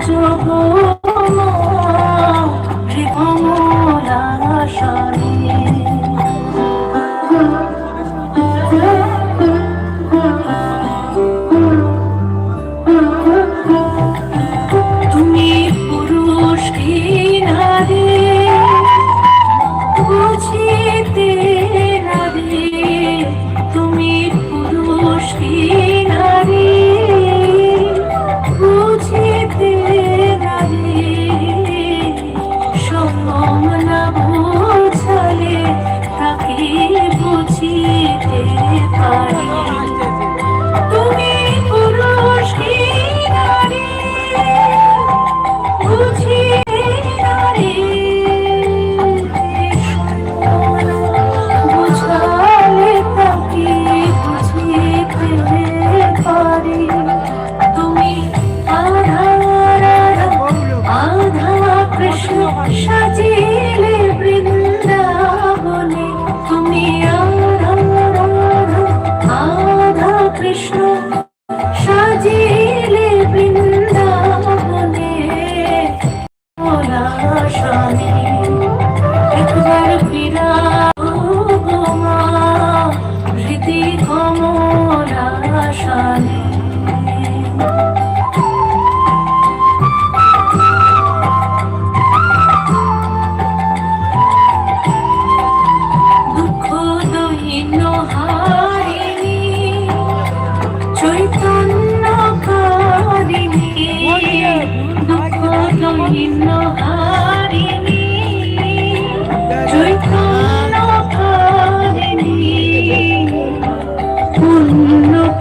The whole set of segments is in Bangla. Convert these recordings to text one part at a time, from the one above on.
তুমি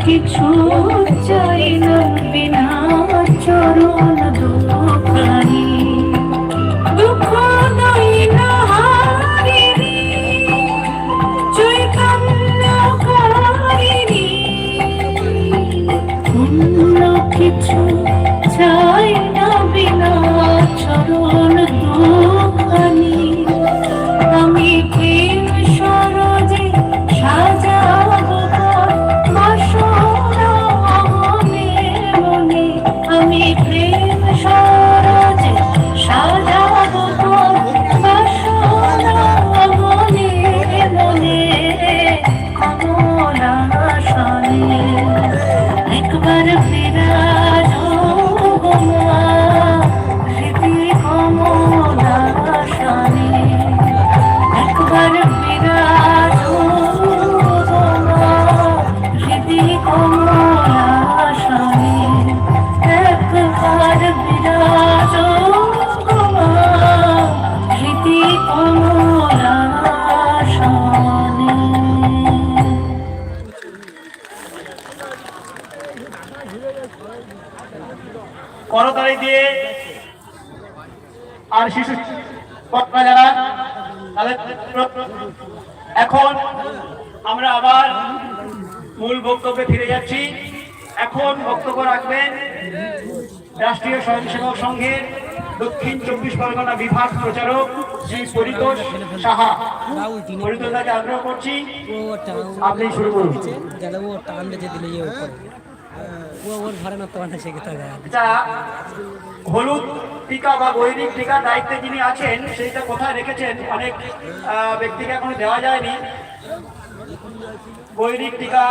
কিছু চাই না বিনা চরণ। করতালি দিয়ে আর শিশু যারা, তাদের এখন আমরা আবার মূল বক্তব্যে ফিরে যাচ্ছি। এখন বক্তব্য রাখবেন রাষ্ট্রীয় স্বয়ংসেবক সংঘের দক্ষিণ চব্বিশ পরগনা বিভাগ প্রচারক শ্রী পরিতোষ সাহা। পরিতোষদাকে আগ্রহ করছি, আপনি শুরু করুন। হলুদ টিকা বা বৈদিক টিকার দায়িত্বে যিনি আছেন সেইটা কোথায় রেখেছেন? অনেক ব্যক্তিকে এখনও দেওয়া যায়নি। বৈদিক টিকা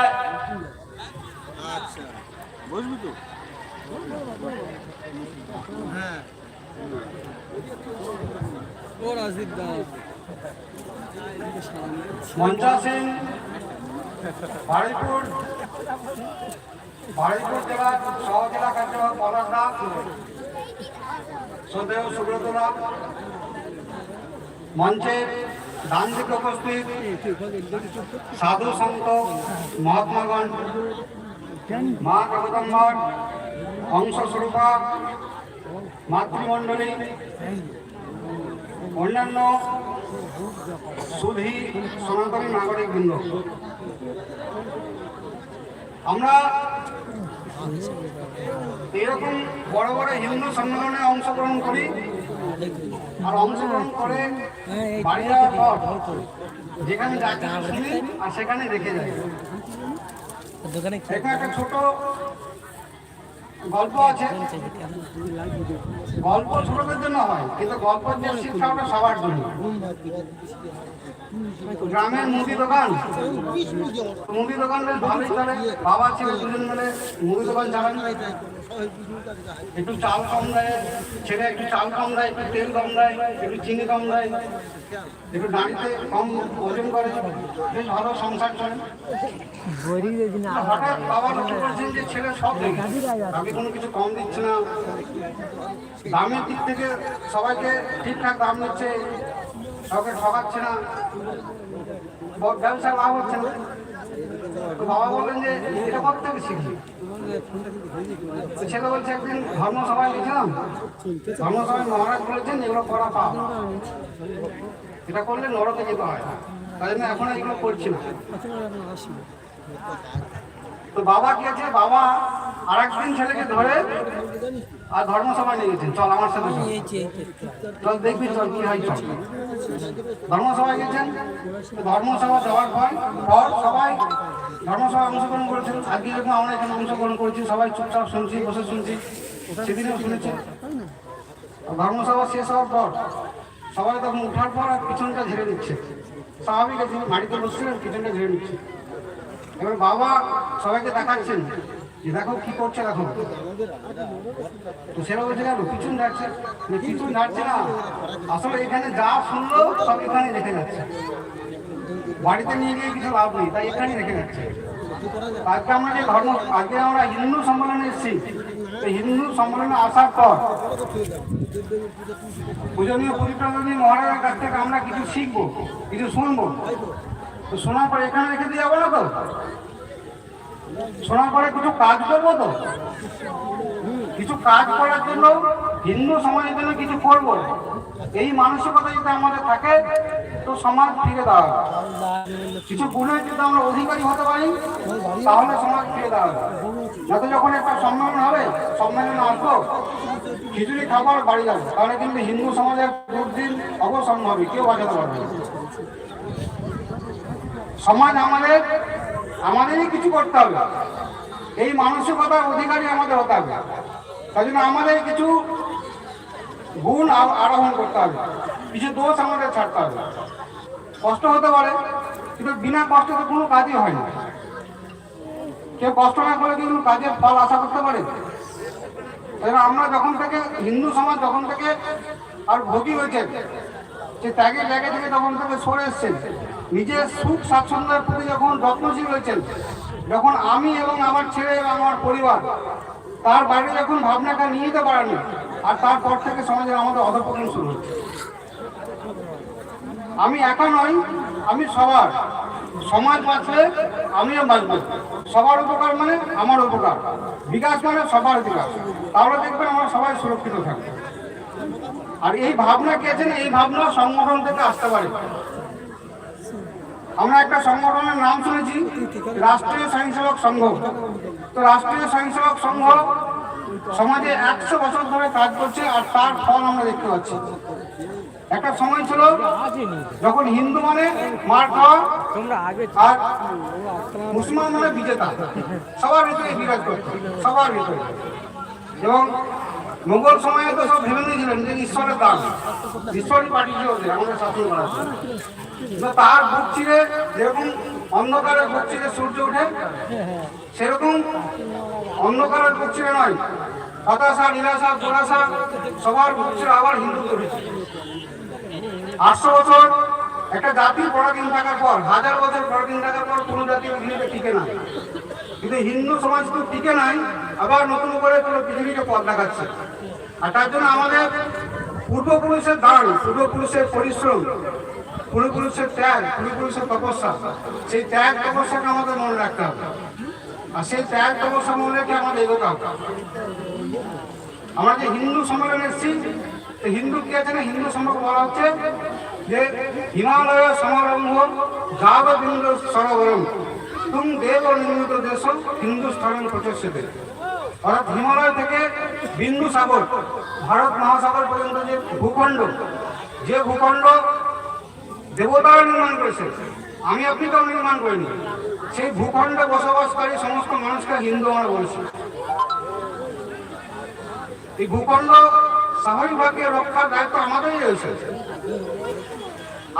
ও রাজদীপ দাস মঞ্চা সিং বারুইপুর। বারুইপুর জেলার সহ জেলা পলাশ দাস শ্রদ্ধেয় সুব্রত দাস মঞ্চের ডান দিকে উপস্থিত সাধু সন্ত মহাত্মাগণ মা জগদম্বর অংশস্বরূপা মাতৃমণ্ডলী, অন্যান্য সুধী সনাতনী নাগরিক বৃন্দ আমরা এরকম বড় বড় হিন্দু সম্মেলনে অংশগ্রহণ করি। আর অংশগ্রহণ করে বাড়ি যাওয়ার পর যেখানে যাচ্ছি শুনি আর সেখানে রেখে যাই দোকানে এখানে একটা ছোট গল্প আছে। গল্প ছোটদের জন্য হয় কিন্তু গল্পের যে শিক্ষাটা সবার জন্য। গ্রামের মুদি দোকান। মুদি দোকান বেশ ভালোই চলে। বাবা ছেলে দুজন মিলে মুদি দোকান চালান। একটু চাল কম দেয়, ছেলে একটু চাল কম দেয়, একটু তেল কম দেয়, একটু চিনি কম দেয়। একটু দাঁড়িতে কম ওজন করে। বেশ ভালো সংসার চলে। হঠাৎ বাবা লক্ষ্য করছেন যে ছেলে সব আমি কোনো কিছু কম দিচ্ছে না। দামের দিক থেকে সবাইকে ঠিকঠাক দাম নিচ্ছে কাউকে ঠকাচ্ছে না। ব- ব্যবসা লাভ হচ্ছে না। বাবা বললেন যে, এটা কত থেকে শিখবি তো ছেলে বলছে, একদিন ধর্মসভায় গেছিলাম। ধর্মসভায় মহারাজ বলেছেন, এগুলো করা পাপ। এটা করলে নরকে যেতে হয় তাই জন্য এখন এগুলো করছি না। তো বাবা কি আছে? বাবা আর একদিন ছেলেকে ধরে আর ধর্মসভা নিয়ে গেছেন চল আমার সাথে চল। দেখবি, চল কি হয়, চল। ধর্মসভায় গেছেন? ধর্মসভা যাওয়ার পর পর সবাই ধর্মসভায় অংশগ্রহণ করেছেন। আজকে যখন আমরা এখানে অংশগ্রহণ করেছি। সবাই চুপচাপ শুনছি, বসে শুনছি। সেদিনেও শুনেছি। ধর্মসভা শেষ হওয়ার পর সবাই তখন উঠার পর আর পিছনটা ঝেড়ে দিচ্ছে স্বাভাবিক আছে, মাটিতে বসছিলেন পিছনটা ঝেড়ে দিচ্ছে এবার বাবা সবাইকে দেখাচ্ছেন যে দেখো কি করছে দেখো। তো সেটা বলছে কেন পিছন যাচ্ছে পিছন যাচ্ছে না। আসলে এখানে যা শুনলো, সব এখানে রেখে যাচ্ছে। বাড়িতে নিয়ে গিয়ে কিছু লাভ নেই, তাই এখানে রেখে যাচ্ছে। আজকে আমরা যে ধর্ম, আজকে আমরা হিন্দু সম্মেলনে এসেছি। হিন্দু সম্মেলনে আসার পর পূজনীয় পরিপ্রাজনী মহারাজের কাছ থেকে আমরা কিছু শিখব, কিছু শুনব। তো শোনার পর এখানে রেখে দিয়ে যাব না তো? শোনার পরে কিছু কাজ করব তো? কিছু কাজ করার জন্য হিন্দু সমাজের জন্য কিছু করব। এই মানসিকতা যদি আমাদের থাকে, তো সমাজ ফিরে দাঁড়াবে। কিছু গুণের যদি আমরা অধিকারী হতে পারি, তাহলে সমাজ ফিরে দাঁড়াবে। যাতে যখন একটা সম্মেলন হবে, সম্মেলনে আসব, খিচুড়ি খাবার বাড়ি যাবে। তাহলে কিন্তু হিন্দু সমাজের দুর্দিন অবসম্ভ কেউ বাঁচাতে পারবে। সমাজ আমাদের, আমাদেরই কিছু করতে হবে। এই মানসিকতার অধিকারী আমাদের হতে হবে। তাই জন্য আমাদের কিছু গুণ আরোহণ করতে হবে। কিছু দোষ আমাদের ছাড়তে হবে। কষ্ট হতে পারে, কিন্তু বিনা কষ্টে তো কোনো কাজই হয় না। কেউ কষ্ট না করে কি কোনো কাজের ফল আশা করতে পারে? তাই আমরা যখন থেকে, হিন্দু সমাজ যখন থেকে আর ভোগী হয়েছে, সে ত্যাগের জায়গা থেকে তখন থেকে সরে এসছেন নিজের সুখ স্বাচ্ছন্দ্যের প্রতি যখন যত্নশীল হয়েছেন, যখন আমি এবং আমার ছেলে এবং আমার পরিবার তার বাইরে যখন ভাবনাটা নিয়ে যেতে পারেনি আর তারপর থেকে সমাজের আমাদের অধপতন শুরু হচ্ছে আমি একা নই, আমি সবার। সমাজ বাঁচলে আমিও বাঁচবো। সবার উপকার মানে আমার উপকার। বিকাশ মানে সবার বিকাশ। তাহলে দেখবেন আমরা সবাই সুরক্ষিত থাকব। আর এই ভাবনা কে এই ভাবনা সংগঠন থেকে আসতে পারে। আমরা একটা সংগঠনের নাম শুনেছি, রাষ্ট্রীয় স্বয়ংসেবক সংঘ। তো রাষ্ট্রীয় স্বয়ংসেবক সংঘ সমাজে একশো বছর ধরে কাজ করছে আর তার ফল আমরা দেখতে পাচ্ছি। একটা সময় ছিল যখন হিন্দু মানে মার আর মুসলমান মানে বিজেতা। সবার ভিতরে বিরাজ করতো, সবার ভিতরে। এবং মোগল সময়ে তো সব ভেবে নিয়েছিলেন যে ঈশ্বরের দান, ঈশ্বরই পাঠিয়েছে আমাদের শাসন। তো তার বুক চিরে যেরকম অন্ধকারের বুক চিরে সূর্য উঠে সেরকম অন্ধকারের বুক চিরে নয়। হতাশা, নিরাশা, দুরাশা, সবার বুক আবার হিন্দু উঠেছে আটশো বছর একটা জাতির পরাধীন থাকার পর, হাজার বছর পরাধীন থাকার পর কোনো জাতি পৃথিবীতে টিকে না। কিন্তু হিন্দু সমাজ তো টিকে নাই, আবার নতুন করে পুরো পৃথিবীকে পথ দেখাচ্ছে। আর তার জন্য আমাদের পূর্বপুরুষের দান, পূর্বপুরুষের পরিশ্রম পূর্বপুরুষের ত্যাগ পূর্বপুরুষের তপস্যা, সেই ত্যাগ তপস্যাকে আমাদের মনে রাখতে হবে। আর সেই ত্যাগ তপস্যা মনে রেখে আমাদের এগোতে হবে। আমরা যে হিন্দু সম্মেলনে এসেছি হিন্দু কি আছে না? হিন্দু সম্পর্কে বলা হচ্ছে যে হিমালয় সমারম্ভ যাব বিন্দু সরোবরম। তুম দেব নির্মিত দেশ হিন্দুস্থানের প্রচেষ্টিতে অর্থাৎ হিমালয় থেকে বিন্দু সাগর, ভারত মহাসাগর পর্যন্ত যে ভূখণ্ড যে ভূখণ্ড দেবতারা নির্মাণ করেছে। আমি আপনি তো নির্মাণ করিনি। সেই ভূখণ্ডে বসবাসকারী সমস্ত মানুষকে হিন্দু আমরা বলছি। এই ভূখণ্ড স্বাভাবিকভাবে রক্ষার দায়িত্ব আমাদেরই রয়েছে।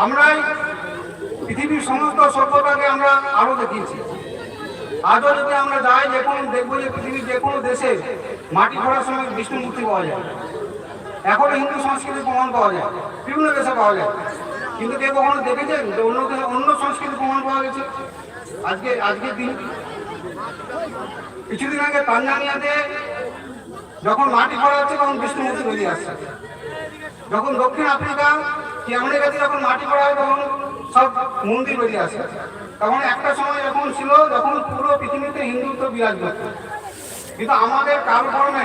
আমরাই পৃথিবীর সমস্ত সভ্যতাকে আমরা আরও দেখিয়েছি। আজও যদি আমরা যাই, যে কোনো দেখব যে পৃথিবীর যে কোনো দেশে মাটি খোঁড়ার সময় বিষ্ণু মূর্তি পাওয়া যায়। এখনও হিন্দু সংস্কৃতির প্রমাণ পাওয়া যায়। বিভিন্ন দেশে পাওয়া যায়। কিন্তু কেউ কখনো দেখেছেন? যে অন্য অন্য সংস্কৃতি প্রমাণ পাওয়া গেছে। আজকে আজকের দিন। কিছুদিন আগে তানজানিয়াতে যখন মাটি খোঁড়া হচ্ছে, তখন বিষ্ণু মূর্তি বেরিয়ে আসছে যখন দক্ষিণ আফ্রিকা কি কাছে যখন মাটি করা হয়, তখন সব মন্দির বেরিয়ে আসে তখন একটা সময় যখন ছিল, যখন পুরো পৃথিবীতে হিন্দুত্ব বিরাজ করত কিন্তু আমাদের কাল কারণে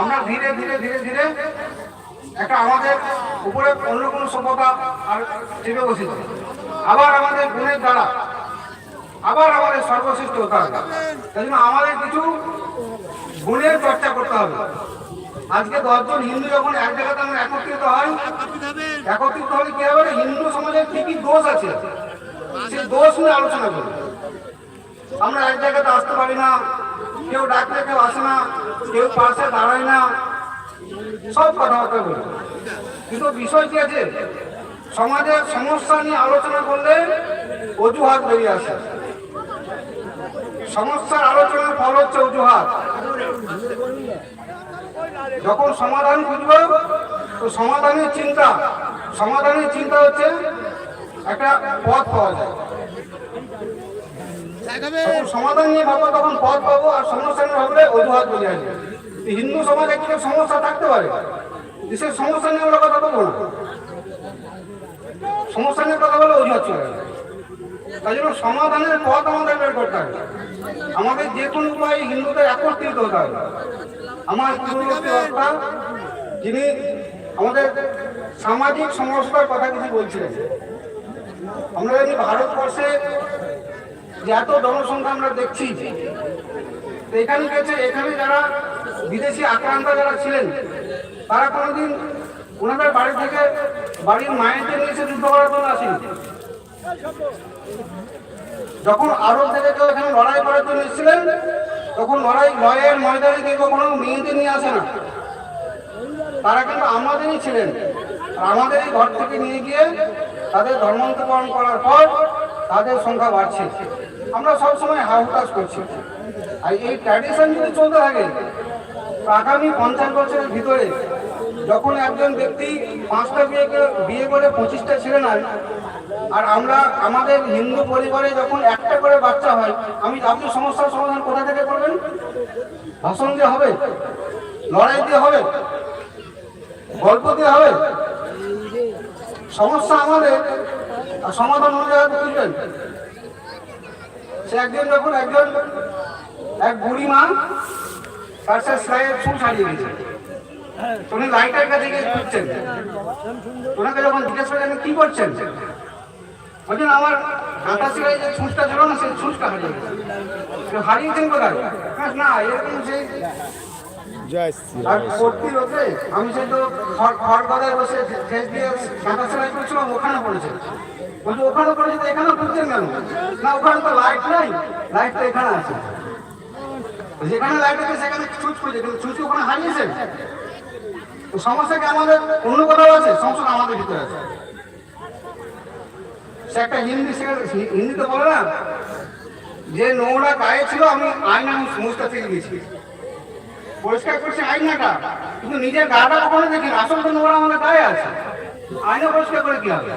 আমরা ধীরে ধীরে ধীরে ধীরে একটা আমাদের উপরে অন্য কোনো সভ্যতা আর চেপে বসেছে আবার আমাদের গুণের দ্বারা, আবার আমাদের সর্বশ্রেষ্ঠ হতে হবে। তাই জন্য আমাদের কিছু গুণের চর্চা করতে হবে। আজকে দশজন হিন্দু যখন এক জায়গাতে আমরা একত্রিত হয়, একত্রিত হলে কি হবে? হিন্দু সমাজের কি কি দোষ আছে? সেই দোষ নিয়ে আলোচনা করি আমরা এক জায়গাতে আসতে পারি না, কেউ ডাকলে কেউ আসে না, কেউ পাশে দাঁড়ায় না সব কথাবার্তা বলি কিন্তু বিষয় কি আছে? সমাজের সমস্যা নিয়ে আলোচনা করলে অজুহাত বেরিয়ে আসে। সমস্যার আলোচনার ফল হচ্ছে অজুহাত। যখন সমাধান খুঁজবো তো সমাধানের চিন্তা সমাধানের চিন্তা হচ্ছে একটা পথ পাওয়া যায়। সমাধান নিয়ে ভাবো তখন পথ পাবো আর সমস্যা নিয়ে ভাবলে অজুহাত বলে আসবে হিন্দু সমাজে কিছু সমস্যা থাকতে পারে? দেশের সমস্যা নিয়ে আমরা কথা বলব না। সমস্যা নিয়ে কথা বলে অজুহাত চলে তাই জন্য সমাধানের পথ আমাদের বের করতে হবে। আমাদের যে কোনো উপায়ে হিন্দুদের একত্রিত হতে হবে। আমার পূর্ববর্তী যিনি আমাদের সামাজিক সমস্যার কথা কিছু বলছিলেন। আমরা জানি ভারতবর্ষে যে এত জনসংখ্যা আমরা দেখছি এখানে গেছে, এখানে যারা বিদেশি আক্রান্ত যারা ছিলেন, তারা কোনোদিন ওনাদের বাড়ি থেকে বাড়ির মায়েদের এসে যুদ্ধ করার জন্য আসেনি। যখন আরব থেকে কেউ এখানে লড়াই করার জন্য এসেছিলেন, তখন লড়াই লয়ের ময়দানে কেউ কখনো মেয়েদের নিয়ে আসে না। তারা কিন্তু আমাদেরই ছিলেন। আর আমাদেরই ঘর থেকে নিয়ে গিয়ে তাদের ধর্মান্তকরণ করার পর তাদের সংখ্যা বাড়ছে। আমরা সবসময় হাহুতাশ করছি। আর এই ট্র্যাডিশন যদি চলতে থাকে আগামী পঞ্চাশ বছরের ভিতরে যখন একজন ব্যক্তি পাঁচটা বিয়েকে বিয়ে করে পঁচিশটা ছেড়ে নেয়, আর আমরা আমাদের হিন্দু পরিবারে যখন একটা করে বাচ্চা হয়, আমি আপনি সমস্যার সমাধান কোথা থেকে করবেন? ভাষণ দিয়ে হবে? লড়াই দিয়ে হবে? গল্প দিয়ে হবে? সমস্যা আমাদের সমাধান অন্য জায়গাতে খুঁজবেন সে একজন যখন একজন, এক বুড়ি মা তার সে সেলাইয়ের চুল ছাড়িয়ে গেছে উনি লাইটার কাছে গিয়ে খুঁজছেন। ওনাকে যখন জিজ্ঞেস করে আপনি কি করছেন? বলছেন আমার হাতা সেলাই যে ছুঁচটা ছিল না সেই ছুঁচটা হারিয়ে গেছে হারিয়েছেন কোথায়? না এরকম সেই আর রোদে আমি সেই তো খড় গদায় বসে দিয়ে হাতা সেলাই করছিলাম ওখানে পড়েছে। বলছি ওখানে পড়েছে এখানে খুঁজছেন কেন? না ওখানে তো লাইট নাই। লাইট তো এখানে আছে। যেখানে লাইট আছে সেখানে ছুঁচ খুঁজে কিন্তু ছুঁচ কি ওখানে হারিয়েছেন তো সমস্যা কি আমাদের? অন্য কোথাও আছে? সমস্যা আমাদের ভিতরে আছে। সে একটা হিন্দি শেখা- হিন্দিতে বলে না, যে নোংরা গায়ে ছিল, আমি আয়না মুছতে থেকে গেছি পরিষ্কার করছে আয়নাটা, কিন্তু নিজের গাটা কখনো দেখি। আসল তো নোংরা আমাদের গায়ে আছে। আয়না পরিষ্কার করে কি হবে?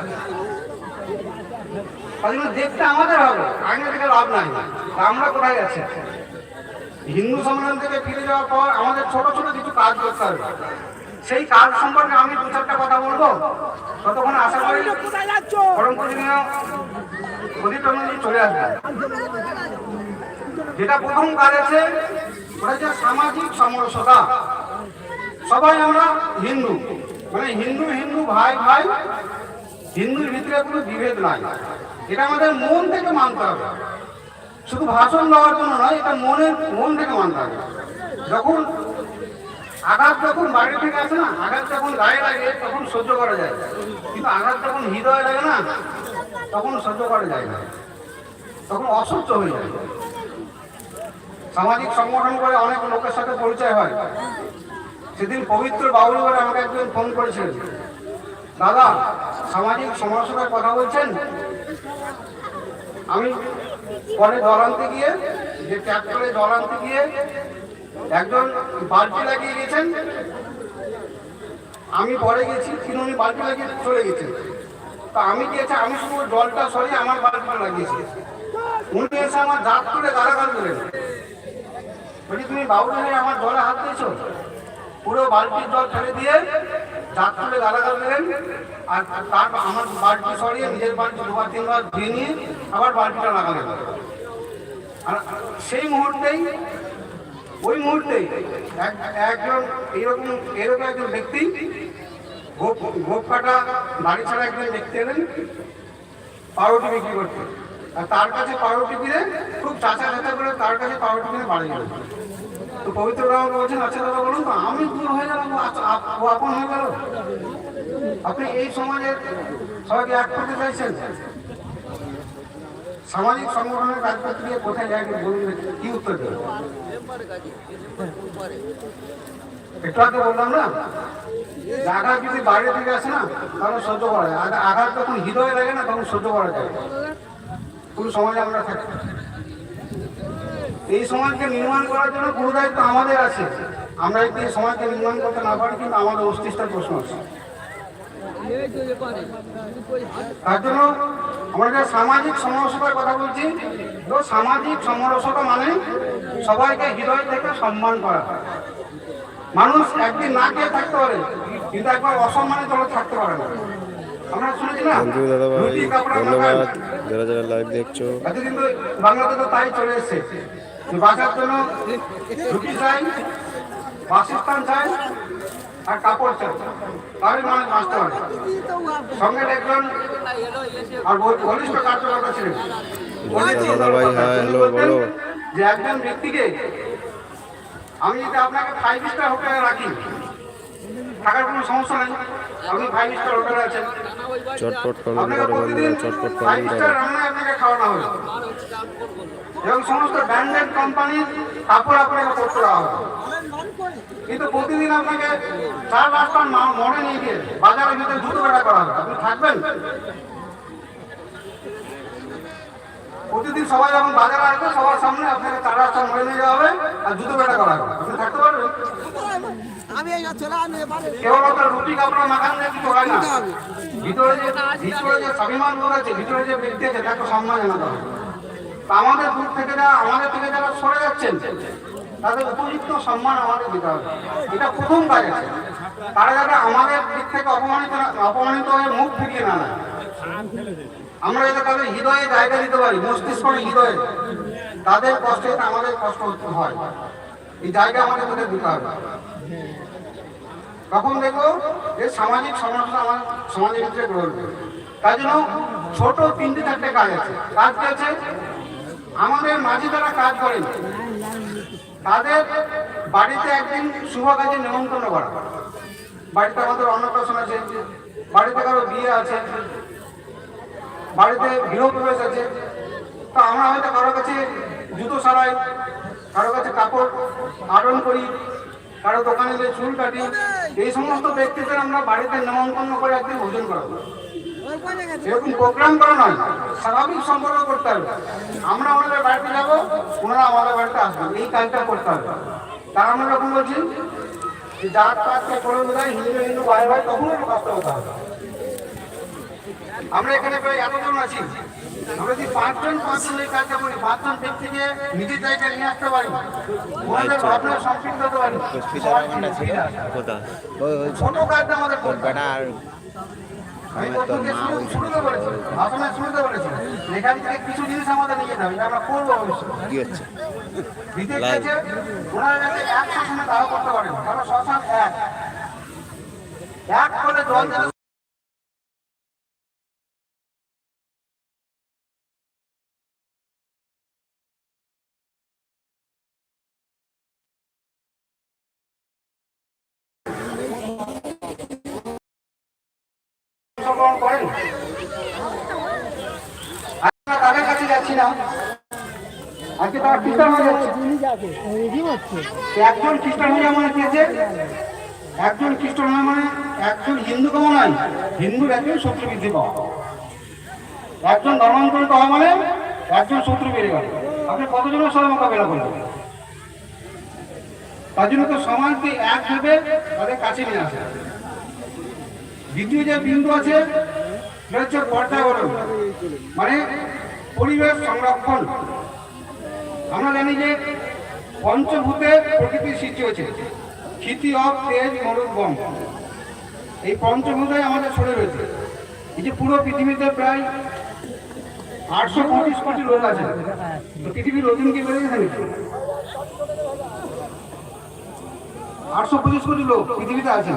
দেখতে আমাদের হবে। আয়না থেকে লাভ নাই। আমরা কোথায় যাচ্ছি হিন্দু সম্মেলন থেকে ফিরে যাওয়ার পর আমাদের ছোট ছোট কিছু কাজ করতে হবে সেই কাজ সম্পর্কে আমি দু চারটা কথা বলব। ততক্ষণ আশা করি পরম চলে আসবেন যেটা প্রথম কাজ আছে, ওটা হচ্ছে সামাজিক সমরসতা। সবাই আমরা হিন্দু। মানে হিন্দু হিন্দু, ভাই ভাই, হিন্দুর ভিতরে কোনো বিভেদ নাই। এটা আমাদের মন থেকে মানতে হবে। শুধু ভাষণ দেওয়ার জন্য নয়, এটা মনের মন থেকে মানতে হবে। যখন আঘাত যখন বাইরে থেকে আসে না, আঘাত যখন গায়ে লাগে, তখন সহ্য করা যায়। কিন্তু আঘাত যখন হৃদয়ে লাগে না, তখন সহ্য করা যায় না। তখন অসহ্য হয়ে যায়। সামাজিক সংগঠন করে অনেক লোকের সাথে পরিচয় হয়। সেদিন পবিত্র বাউল বলে আমাকে একজন ফোন করেছিলেন দাদা, সামাজিক সমালোচনার কথা বলছেন? আমি পরে জল আনতে গিয়ে, যে ট্যাপ করে আনতে গিয়ে একজন বালতি লাগিয়ে গেছেন। আমি পরে গেছি, কিন্তু উনি বালতি লাগিয়ে চলে গেছেন। তা আমি গিয়েছি আমি শুধু জলটা সরিয়ে আমার বালতিটা লাগিয়েছি? উনি এসে আমার দাঁত তুলে গালাগাল দিলেন বলি তুমি বাবু আমার জলে হাত দিয়েছ? পুরো বালতির জল ফেলে দিয়ে দাঁত তুলে গালাগাল দিলেন। আর তার আমার বালতি সরিয়ে নিজের বালতি দুবার তিনবার ধুয়ে নিয়ে আবার বালতিটা লাগালেন। আর সেই মুহূর্তেই, ওই মুহূর্তে এক- একজন এইরকম এরকম একজন ব্যক্তি গোপ কাটা বাড়ি ছাড়া একজন ব্যক্তি এলেন, পাউরুটি বিক্রি করতে। আর তার কাছে পাউরুটি কিনে খুব চাচা চাচা করে তার কাছে পাউরুটি কিনে বাড়ি গেল তো পবিত্র আমাকে বলছেন আচ্ছা দাদা বলুন আমি দূর হয়ে গেলাম আচ্ছা, ও আপন হয়ে গেল। আপনি এই সমাজের সবাইকে এক করতে চাইছেন? সামাজিক সংগঠনের কাজ করতে গিয়ে কোথায় যায় বলুন কি উত্তর দেবেন? একটু আগে বললাম না আঘাত যদি বাইরে থেকে আসে না তাহলে সহ্য করা যায়। আঘা- আঘাত যখন হৃদয়ে লাগে না তখন সহ্য করা যায়। কোন সমাজে আমরা থাকি এই সমাজকে নির্মাণ করার জন্য পুরো দায়িত্ব আমাদের আছে। আমরা যদি এই সমাজকে নির্মাণ করতে না পারি, কিন্তু আমাদের অস্তিত্বের প্রশ্ন আছে। তার জন্য আমরা যে সামাজিক সমালোচনার কথা বলছি, তো সামাজিক সমালোচনা মানে সবাইকে হৃদয় থেকে সম্মান করা। মানুষ একদিন না খেয়ে থাকতে পারে, কিন্তু একবার অসম্মানিত থাকতে পারে না। ইউ দাদা ভাই ধন্যবাদ। যারা যারা লাইভ দেখছ। বাংলাতে তো তাই চলে এসছে। যে বাঁচার জন্য রুটি চাই বাসস্থান চাই আর কাপড় চাই তাহলে মানুষ বাঁচতে পারে সঙ্গে আর ঘনিষ্ঠ কার্যকর্তা ছিলেন। দাদা ভাই, হ্যাঁ, বলো। যে একজন ব্যক্তিকে আমি যদি আপনাকে ফাইভ স্টার হোটেলে রাখি থাকার কোনো সমস্যা নেই। আপনি ফাইভ স্টার হোটেলে আছেন। চটপট কমেন্ট বন্ধুরা চটপট করো আপনাকে খাওয়ানো হবে। এবং সমস্ত ব্র্যান্ডেড কোম্পানির কাপড় আপনাকে পরতে দেওয়া হবে। কিন্তু প্রতিদিন আপনাকে চার রাস্তার মনে নিয়ে গিয়ে বাজারের ভিতরে জুতো করা হবে। আপনি থাকবেন? প্রতিদিন সবাই যখন বাজারে আসবে সবার সামনে আপনাকে চার রাস্তা মরে নিয়ে যাওয়া হবে আর জুতো বেটা করা হবে। আপনি থাকতে পারবেন? কেবলমাত্র রুটি কাপড় মাখান দিয়ে কিছু হয় না। ভিতরে যে ভিতরে যে স্বাভিমান লোক আছে ভিতরে যে ব্যক্তি আছে তাকে সম্মান জানাতে হবে। আমাদের দূর থেকে যারা আমাদের থেকে যারা সরে যাচ্ছেন তাদের উপযুক্ত সম্মান আমাদের দিতে হবে। এটা প্রথম কাজ আছে। তারা যাতে আমাদের দিক থেকে অপমানিত অপমানিত হয়ে মুখ ফিরিয়ে না নেয়। আমরা যাতে তাদের হৃদয়ে জায়গা দিতে পারি মস্তিষ্ক হৃদয়ে, তাদের কষ্ট আমাদের কষ্ট হতে হয়। এই জায়গা আমাদের মধ্যে দিতে হবে। তখন দেখব যে সামাজিক সমালোচনা আমার সমাজের ভিতরে গ্রহণ করবে তার জন্য ছোট তিনটে চারটে কাজ আছে। কাজ কি আছে? আমাদের মাঝে যারা কাজ করেন। তাদের বাড়িতে একদিন শুভ কাজে নিমন্ত্রণ করা। বাড়িতে আমাদের অন্নপ্রাশন আছে, বাড়িতে কারও বিয়ে আছে। বাড়িতে গৃহপ্রবেশ আছে। তো আমরা হয়তো কারও কাছে জুতো সারাই কারও কাছে কাপড় আরণ করি, কারও দোকানে গিয়ে চুল কাটি, এই সমস্ত ব্যক্তিদের আমরা বাড়িতে নিমন্ত্রণ করে একদিন ভোজন করাবো। এরকম প্রোগ্রাম করা নয়, স্বাভাবিক সম্পর্ক করতে হবে। আমরা আমাদের বাড়িতে যাব, ওনারা আমাদের বাড়িতে আসবেন, এই কাজটা করতে হবে। তার আমরা যখন বলছি যে জাত পাতকে করে বোঝায় হিন্দু হিন্দু ভাই ভাই তখন একটু কষ্ট হবে আমরা এখানে প্রায় এতজন আছি। আমরা যদি পাঁচজন পাঁচজন এই কাজটা করি পাঁচজন নিজের জায়গায় নিয়ে আসতে পারি। ওনাদের ভাবনা সম্পৃক্ত হতে পারি। সবার জন্য সুবিধা। ছোট কাজটা আমাদের কিছু জিনিস আমাদের নিয়ে এটা আমরা করব কি হচ্ছে? দ্বিতীয় এক শাসনে করতে পারেন। কারণ শ্মশান এক। এক করে জল একজন খ্রিস্টান একজন খ্রিস্ট নয় মানে একজন হিন্দু কেমন নয় হিন্দুর একজন শত্রু বৃদ্ধি পাওয়া একজন ধর্মান্তরিত হয় মানে একজন শত্রু বেড়ে গেল। আপনি কতজনের সাথে মোকাবেলা করবেন তার জন্য তো সমাজকে এক ভেবে তাদের কাছে নিয়ে আসে। দ্বিতীয় যে বিন্দু আছে, সেটা হচ্ছে পর্যাবরণ মানে পরিবেশ সংরক্ষণ। আমরা জানি যে পঞ্চভূতে প্রকৃতির সৃষ্টি হয়েছে। ক্ষিতি অফ তেজ মরুদ গম এই পঞ্চভূতে আমাদের শরীর রয়েছে। এই যে পুরো পৃথিবীতে প্রায় আটশো পঁচিশ কোটি লোক আছে। তো পৃথিবীর ওজন কি বেড়ে গেছে আটশো পঁচিশ কোটি লোক পৃথিবীতে আছে।